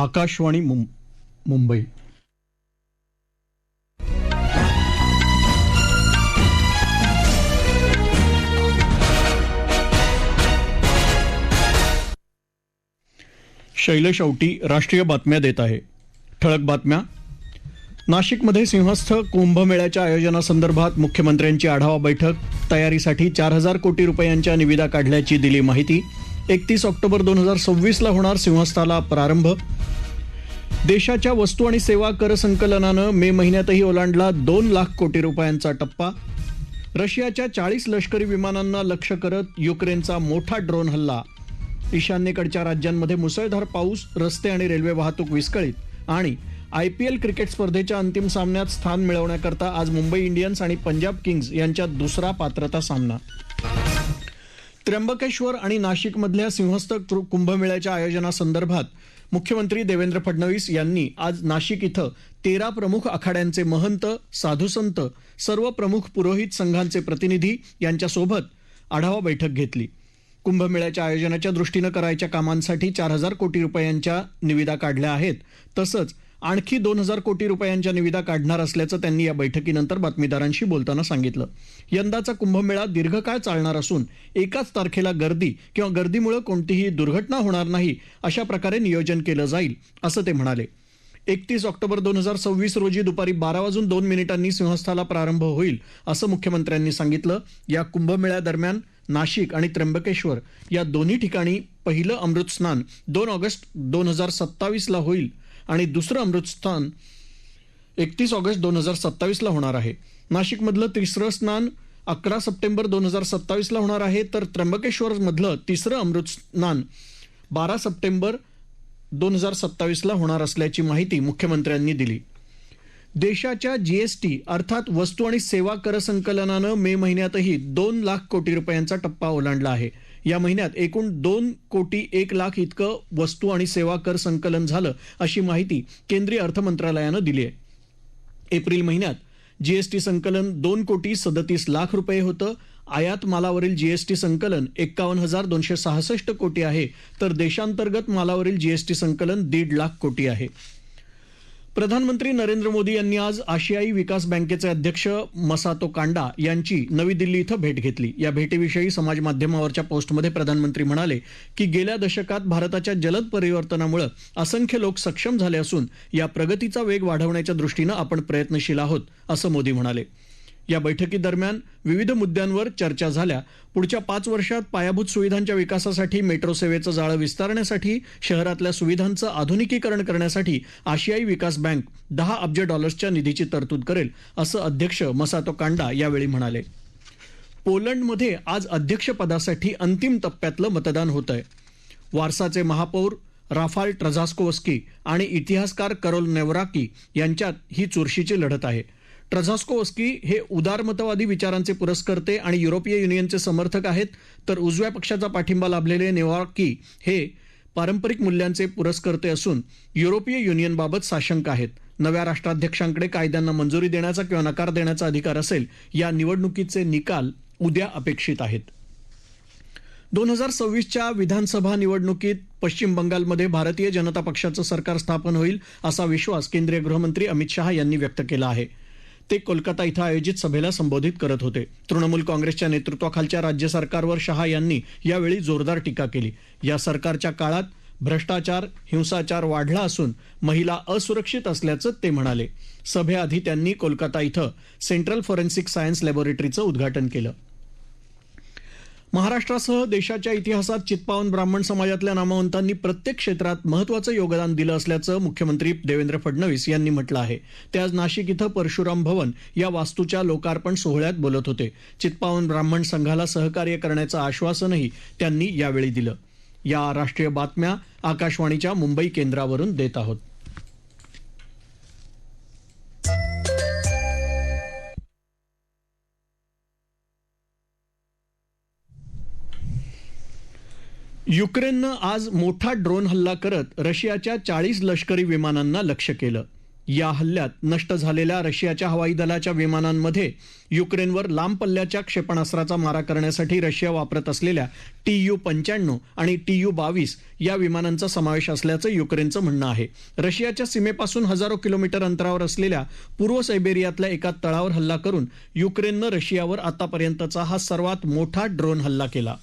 आकाशवाणी मुंबई. शैलेश औटी राष्ट्रीय बातम्या देत आहे. ठळक बातम्या. नाशिकमध्ये सिंहस्थ कुंभमेळ्याच्या आयोजनासंदर्भात मुख्यमंत्र्यांची आढावा बैठक. तयारीसाठी चार हजार कोटी रुपयांच्या निविदा काढल्याची दिली माहिती. एकतीस ऑक्टोबर दोन हजार सव्वीसला होणार सिंहस्थाला प्रारंभ. देशाच्या वस्तू आणि सेवा कर संकलनानं मे महिन्यातही ओलांडला दोन लाख कोटी रुपयांचा टप्पा. रशियाच्या चाळीस लष्करी विमानांना लक्ष्य करत युक्रेनचा मोठा ड्रोन हल्ला. ईशान्येकडच्या राज्यांमध्ये मुसळधार पाऊस रस्ते आणि रेल्वे वाहतूक विस्कळीत आणि आय पी एल क्रिकेट स्पर्धेच्या अंतिम सामन्यात स्थान मिळवण्याकरता आज मुंबई इंडियन्स आणि पंजाब किंग्ज यांच्यात दुसरा पात्रता सामना. त्र्यंबकेश्वर आणि नाशिकमधल्या सिंहस्थ कुंभमेळ्याच्या आयोजनासंदर्भात मुख्यमंत्री देवेंद्र फडणवीस यांनी आज नाशिक इथं तेरा प्रमुख आखाड्यांचे महंत साधुसंत सर्व प्रमुख पुरोहित संघांचे प्रतिनिधी यांच्यासोबत आढावा बैठक घेतली. कुंभमेळ्याच्या आयोजनाच्या दृष्टीनं करायच्या कामांसाठी चार हजार कोटी रुपयांच्या निविदा काढल्या आहेत. तसंच आणखी दोन हजार कोटी रुपयांच्या निविदा काढणार असल्याचं त्यांनी या बैठकीनंतर बातमीदारांशी बोलताना सांगितलं. यंदाचा कुंभमेळा दीर्घकाळ चालणार असून एकाच तारखेला गर्दी किंवा गर्दीमुळे कोणतीही दुर्घटना होणार नाही अशा प्रकारे नियोजन केलं जाईल असं ते म्हणाले. एकतीस ऑक्टोबर दोन हजार सव्वीस रोजी दुपारी बारा वाजून दोन मिनिटांनी सिंहस्थाला प्रारंभ होईल असं मुख्यमंत्र्यांनी सांगितलं. या कुंभमेळ्यादरम्यान नाशिक आणि त्र्यंबकेश्वर या दोन्ही ठिकाणी पहिलं अमृत स्नान दोन ऑगस्ट दोन हजार सत्तावीसला होईल. आणि दुसरं अमृतस्थान एकतीस ऑगस्ट दोन हजार सत्तावीसला होणार आहे. नाशिकमधलं तिसरं स्नान अकरा सप्टेंबर दोन हजार सत्तावीसला होणार आहे तर त्र्यंबकेश्वरमधलं तिसरं अमृत स्नान बारा सप्टेंबर दोन हजार सत्तावीसला होणार असल्याची माहिती मुख्यमंत्र्यांनी दिली. देशाच्या जीएसटी अर्थात वस्तू आणि सेवा कर संकलनानं मे महिन्यातही दोन लाख कोटी रुपयांचा टप्पा ओलांडला आहे. या महिन्यात एकूण दोन कोटी एक लाख इतकं वस्तू आणि सेवा कर संकलन झालं अशी माहिती केंद्रीय अर्थ मंत्रालयानं दिली आहे. एप्रिल महिन्यात जीएसटी संकलन दोन कोटी सदतीस लाख रुपये होतं. आयात मालावरील जीएसटी संकलन एक्कावन्न हजार दोनशे सहासष्ट कोटी आहे. तर देशांतर्गत मालावरील जीएसटी संकलन दीड लाख कोटी आहे. प्रधानमंत्री नरेंद्र मोदी यांनी आज आशियाई विकास बँकेचे अध्यक्ष मसातो कांडा यांची नवी दिल्ली इथं भेट घेतली. या भेटीविषयी समाज माध्यमावरच्या पोस्टमध्ये प्रधानमंत्री म्हणाले की गेल्या दशकात भारताच्या जलद परिवर्तनामुळे असंख्य लोक सक्षम झाले असून या प्रगतीचा वेग वाढवण्याच्या दृष्टीनं आपण प्रयत्नशील आहोत असं मोदी म्हणाले. या बैठकीदरम्यान विविध मुद्द्यांवर चर्चा झाल्या. पुढच्या पाच वर्षात पायाभूत सुविधांच्या विकासासाठी मेट्रो सेवेचं जाळं विस्तारण्यासाठी शहरातल्या सुविधांचं आधुनिकीकरण करण्यासाठी आशियाई विकास बँक दहा अब्ज डॉलर्सच्या निधीची तरतूद करेल असं अध्यक्ष मसातो कांडा यावेळी म्हणाले. पोलंडमध्ये आज अध्यक्षपदासाठी अंतिम टप्प्यातलं मतदान होत आहे वारसाचे महापौर राफाल ट्रझास्कोवस्की आणि इतिहासकार करोल नेवराकी यांच्यात ही चुरशीची लढत आहे. ट्रझास्कोवस्की हे उदारमतवादी विचारांचे पुरस्कर्ते आणि युरोपीय युनियनचे समर्थक आहेत तर उजव्या पक्षाचा पाठिंबा लाभलेले नेवाकी हे पारंपरिक मूल्यांचे पुरस्कर्ते असून युरोपीय युनियनबाबत साशंक आहेत. नव्या राष्ट्राध्यक्षांकडे कायद्यांना मंजुरी देण्याचा किंवा नकार देण्याचा अधिकार असेल या निवडणुकीचे निकाल उद्या अपेक्षित आहेत. दोन हजार सव्वीसच्या विधानसभा निवडणुकीत पश्चिम बंगालमध्ये भारतीय जनता पक्षाचं सरकार स्थापन होईल असा विश्वास केंद्रीय गृहमंत्री अमित शहा यांनी व्यक्त केला आहे. ते कोलकाता इथं आयोजित सभेला संबोधित करत होते. तृणमूल काँग्रेसच्या नेतृत्वाखालच्या राज्य सरकारवर शहा यांनी यावेळी जोरदार टीका केली. या सरकारच्या काळात भ्रष्टाचार हिंसाचार वाढला असून महिला असुरक्षित असल्याचं ते म्हणाले. सभेआधी त्यांनी कोलकाता इथं सेंट्रल फॉरेन्सिक सायन्स लॅबोरेटरीचं उद्घाटन केलं. महाराष्ट्रासह देशाच्या इतिहासात चित्पावन ब्राह्मण समाजातल्या नामवंतांनी प्रत्येक क्षेत्रात महत्वाचं योगदान दिलं असल्याचं मुख्यमंत्री देवेंद्र फडणवीस यांनी म्हटलं आहे. ते आज नाशिक इथं परशुराम भवन या वास्तूच्या लोकार्पण सोहळ्यात बोलत होते. चित्पावन ब्राह्मण संघाला सहकार्य करण्याचं आश्वासनही त्यांनी यावेळी दिलं. या राष्ट्रीय बातम्या आकाशवाणीच्या मुंबई केंद्रावरून देत आहोत. युक्रेननं आज मोठा ड्रोन हल्ला करत रशियाच्या चाळीस लष्करी विमानांना लक्ष्य केलं. या हल्ल्यात नष्ट झालेल्या रशियाच्या हवाई दलाच्या विमानांमध्ये युक्रेनवर लांब पल्ल्याच्या क्षेपणास्त्राचा मारा करण्यासाठी रशिया वापरत असलेल्या टी यू पंच्याण्णव आणि टी यू बावीस या विमानांचा समावेश असल्याचं युक्रेनचं म्हणणं आहे. रशियाच्या सीमेपासून हजारो किलोमीटर अंतरावर असलेल्या पूर्व सायबेरियातल्या एका तळावर हल्ला करून युक्रेननं रशियावर आतापर्यंतचा हा सर्वात मोठा ड्रोन हल्ला केला.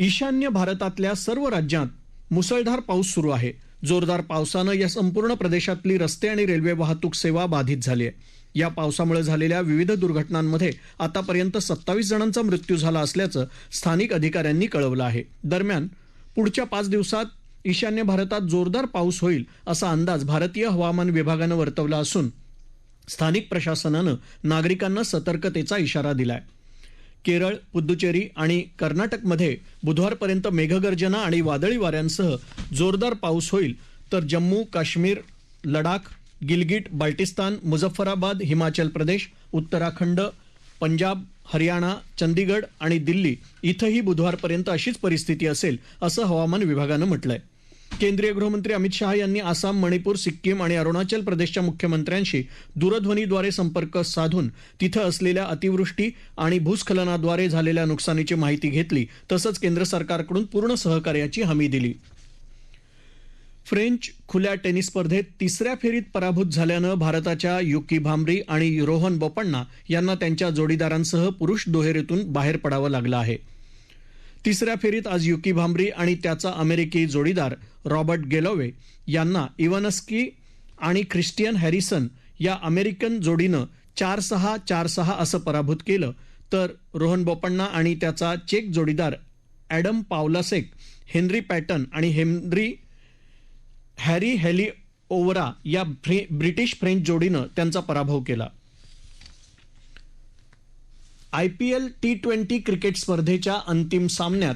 ईशान्य भारतातल्या सर्व राज्यात मुसळधार पाऊस सुरू आहे. जोरदार पावसानं या संपूर्ण प्रदेशातली रस्ते आणि रेल्वे वाहतूक सेवा बाधित झाली आहे. या पावसामुळे झालेल्या विविध दुर्घटनांमध्ये आतापर्यंत सत्तावीस जणांचा मृत्यू झाला असल्याचं स्थानिक अधिकाऱ्यांनी कळवलं आहे. दरम्यान पुढच्या पाच दिवसात ईशान्य भारतात जोरदार पाऊस होईल असा अंदाज भारतीय हवामान विभागानं वर्तवला असून स्थानिक प्रशासनानं नागरिकांना सतर्कतेचा इशारा दिलाय. केरळ पुद्दुचेरी आणि कर्नाटकमध्ये बुधवारपर्यंत मेघगर्जना आणि वादळी वाऱ्यांसह जोरदार पाऊस होईल. तर जम्मू काश्मीर लडाख गिलगिट बाल्टिस्तान मुझफ्फराबाद हिमाचल प्रदेश उत्तराखंड पंजाब हरियाणा चंदीगड आणि दिल्ली इथंही बुधवारपर्यंत अशीच परिस्थिती असेल असं हवामान विभागानं म्हटलं आहे केंद्रीय गृहमंत्री अमित शहा यांनी आसाम मणिपूर सिक्कीम आणि अरुणाचल प्रदेशच्या मुख्यमंत्र्यांशी दूरध्वनीद्वारे संपर्क साधून तिथं असलेल्या अतिवृष्टी आणि भूस्खलनाद्वारे झालेल्या नुकसानीची माहिती घेतली तसंच केंद्र सरकारकडून पूर्ण सहकार्याची हमी दिली. फ्रेंच खुल्या टेनिस स्पर्धेत तिसऱ्या फेरीत पराभूत झाल्यानं भारताच्या युकी भांबरी आणि रोहन बोपण्णा यांना त्यांच्या जोडीदारांसह पुरुष दुहेरीतून बाहेर पडावं लागलं आहे. तिसऱ्या फेरीत आज युकी भांबरी आणि त्याचा अमेरिकी जोडीदार रॉबर्ट गेलोवे यांना इवानस्की आणि ख्रिस्टियन हॅरिसन या अमेरिकन जोडीनं चार सहा चार सहा असं पराभूत केलं. तर रोहन बोपण्णा आणि त्याचा चेक जोडीदार ॲडम पावलासेक हेनरी पॅटन आणि हेनरी हॅरी हॅली ओवरा या फ्रे ब्रिटिश फ्रेंच जोडीनं त्यांचा पराभव केला. I P L T twenty cricket स्पर्धेच्या अंतिम सामन्यात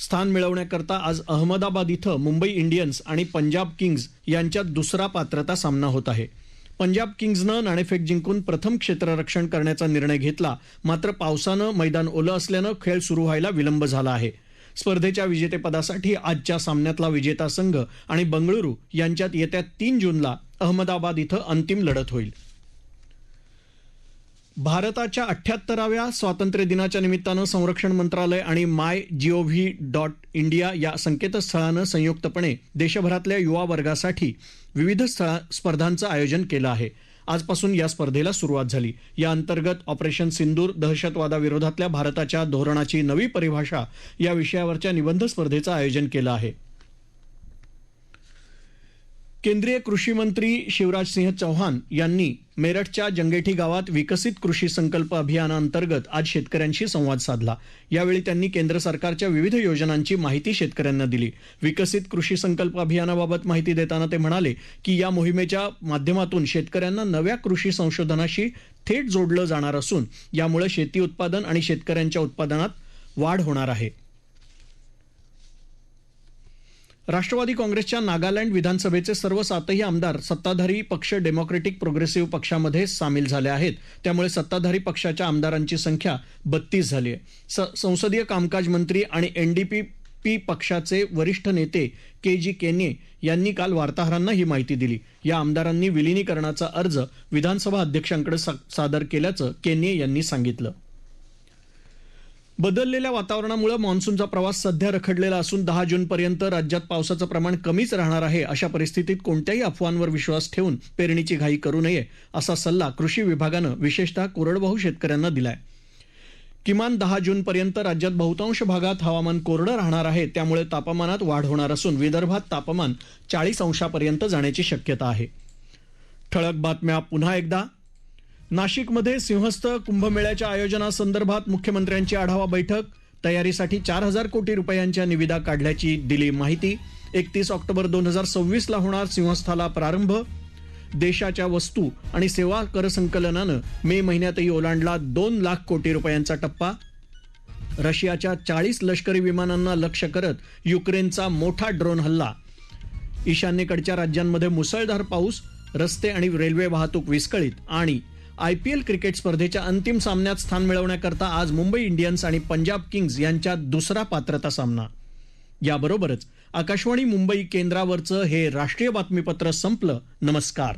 स्थान मिळवण्याकरता आज अहमदाबाद इथं मुंबई इंडियन्स आणि पंजाब किंग्ज यांच्यात दुसरा पात्रता सामना होत आहे. पंजाब किंग्जनं नाणेफेक जिंकून प्रथम क्षेत्ररक्षण करण्याचा निर्णय घेतला. मात्र पावसानं मैदान ओलं असल्यानं खेळ सुरू व्हायला विलंब झाला आहे. स्पर्धेच्या विजेतेपदासाठी आजच्या सामन्यातला विजेता संघ आणि बंगळुरू यांच्यात येत्या तीन जूनला अहमदाबाद इथं अंतिम लढत होईल. भारताच्या अठ्याहत्तराव्या स्वातंत्र्य दिनाच्या निमित्तानं संरक्षण मंत्रालय आणि माय जीओव्ही डॉट इंडिया या संकेतस्थळानं संयुक्तपणे देशभरातल्या युवा वर्गासाठी विविध स्थळा स्पर्धांचं आयोजन केलं आहे. आजपासून या स्पर्धेला सुरुवात झाली. या अंतर्गत ऑपरेशन सिंदूर दहशतवादाविरोधातल्या भारताच्या धोरणाची नवी परिभाषा या विषयावरच्या निबंध स्पर्धेचं आयोजन केलं आहे. केंद्रीय कृषी मंत्री शिवराज सिंह चौहान यांनी मेरठच्या जंगेठी गावात विकसित कृषी संकल्प अभियानाअंतर्गत आज शेतकऱ्यांशी संवाद साधला. यावेळी त्यांनी केंद्र सरकारच्या विविध योजनांची माहिती शेतकऱ्यांना दिली. विकसित कृषी संकल्प अभियानाबाबत माहिती देताना ते म्हणाले की या मोहिमेच्या माध्यमातून शेतकऱ्यांना नव्या कृषी संशोधनाशी थेट जोडलं जाणार असून यामुळे शेती उत्पादन आणि शेतकऱ्यांच्या उत्पादनात वाढ होणार आहे. राष्ट्रवादी काँग्रेसच्या नागालँड विधानसभेचे सर्व सातही आमदार सत्ताधारी पक्ष डेमोक्रेटिक प्रोग्रेसिव्ह पक्षामध्ये सामील झाले आहेत. त्यामुळे सत्ताधारी पक्षाच्या आमदारांची संख्या बत्तीस झाली आहे. स- संसदीय कामकाज मंत्री आणि एनडीपी पी पक्षाचे वरिष्ठ नेते के जी केने यांनी काल वार्ताहरांना ही माहिती दिली. या आमदारांनी विलिनीकरणाचा अर्ज विधानसभा अध्यक्षांकडे सा- सादर केल्याचं केने यांनी सांगितलं. बदललेल्या वातावरणामुळे मान्सूनचा प्रवास सध्या रखडलेला असून दहा जूनपर्यंत राज्यात पावसाचं प्रमाण कमीच राहणार आहे अशा परिस्थितीत कोणत्याही अफवांवर विश्वास ठेवून पेरणीची घाई करू नये असा सल्ला कृषी विभागानं विशेषतः कोरडवाहू शेतकऱ्यांना दिलाय. किमान दहा जूनपर्यंत राज्यात बहुतांश भागात हवामान कोरडं राहणार आहे त्यामुळे तापमानात वाढ होणार असून विदर्भात तापमान चाळीस अंशापर्यंत जाण्याची शक्यता आहे. ठळक बातम्या पुन्हा एकदा. नाशिकमध्ये सिंहस्थ कुंभमेळ्याच्या आयोजनासंदर्भात मुख्यमंत्र्यांची आढावा बैठक. तयारीसाठी चार हजार कोटी रुपयांच्या निविदा काढल्याची दिली माहिती. एकतीस ऑक्टोबर दोन हजार सव्वीसला होणार सिंहस्थाला प्रारंभ. देशाच्या वस्तू आणि सेवा कर संकलनानं मे महिन्यातही ओलांडला दोन लाख कोटी रुपयांचा टप्पा. रशियाच्या चाळीस लष्करी विमानांना लक्ष करत युक्रेनचा मोठा ड्रोन हल्ला. ईशान्येकडच्या राज्यांमध्ये मुसळधार पाऊस रस्ते आणि रेल्वे वाहतूक विस्कळीत आणि आय पी एल क्रिकेट स्पर्धेच्या अंतिम सामन्यात स्थान मिळवण्याकरता आज मुंबई इंडियन्स आणि पंजाब किंग्ज यांच्यात दुसरा पात्रता सामना. याबरोबरच आकाशवाणी मुंबई केंद्रावरचं हे राष्ट्रीय बातमीपत्र संपलं. नमस्कार.